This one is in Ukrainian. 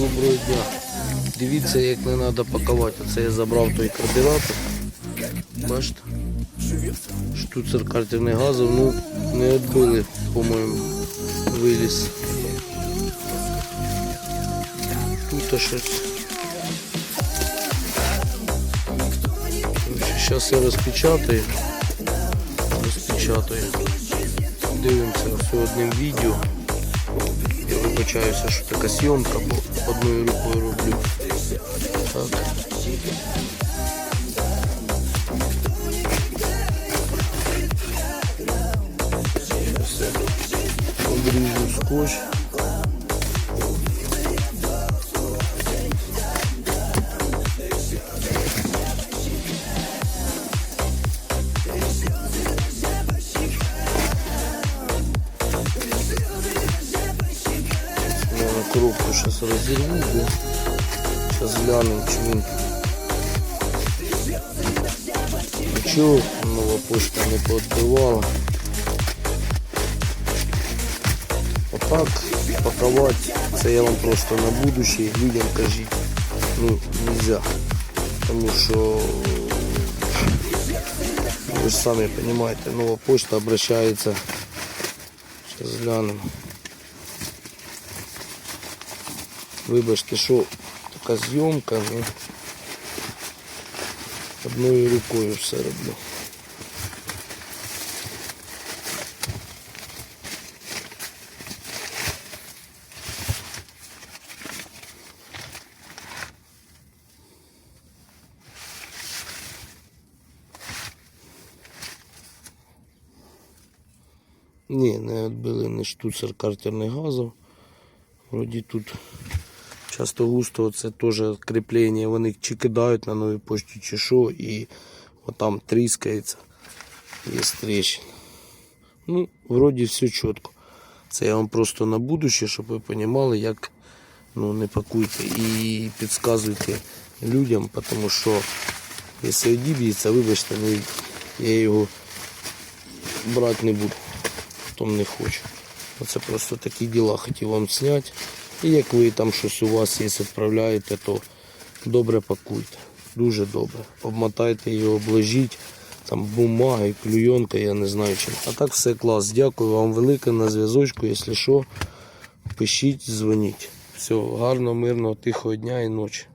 Доброго дня. Дивіться, як не треба пакувати. Оце я забрав той карбюратор. Бачите? Штуцер картерний газов, ну не відбили, по-моєму, виліз. Тут щось. Зараз я розпечатаю. Розпечатаю. Дивимося все одним відео. Вибачаюся, що така зйомка, бо одною рукою роблю. Так. Обріжу скотч. коробку сейчас разорву. Сейчас глянем, чи він. Нічого, нова почта не пооткривала. Отак пакувати, це я вам просто на будущее людям кажіть. Ну, нельзя. Тому що ви ж самі розумієте, нова почта обращається. Зараз глянемо. Вибачте, що така зйомка, ну, одною рукою все роблю. Ні, не відбили не штуцер картерних газів. Вроді тут часто густо це теж кріплення, вони чи кидають на новій пошті, чи що, і отам тріскається. Є тріщина. Ну, вроді все чітко. Це я вам просто на будуще, щоб ви розуміли, як ну, не пакуйте і підказуйте людям, тому що якщо одіб'ється, вибачте, ну, я його брати не буду, потім не хочу. Оце просто такі діла хотів вам зняти. І як ви там щось у вас є, відправляєте, то добре пакуйте. Дуже добре. Обмотайте його, обложіть. Там бумага і клюйонка, я не знаю чим. А так все клас. Дякую вам велике на зв'язочку. Якщо що, пишіть, дзвоніть. Все, гарного, мирного, тихого дня і ночі.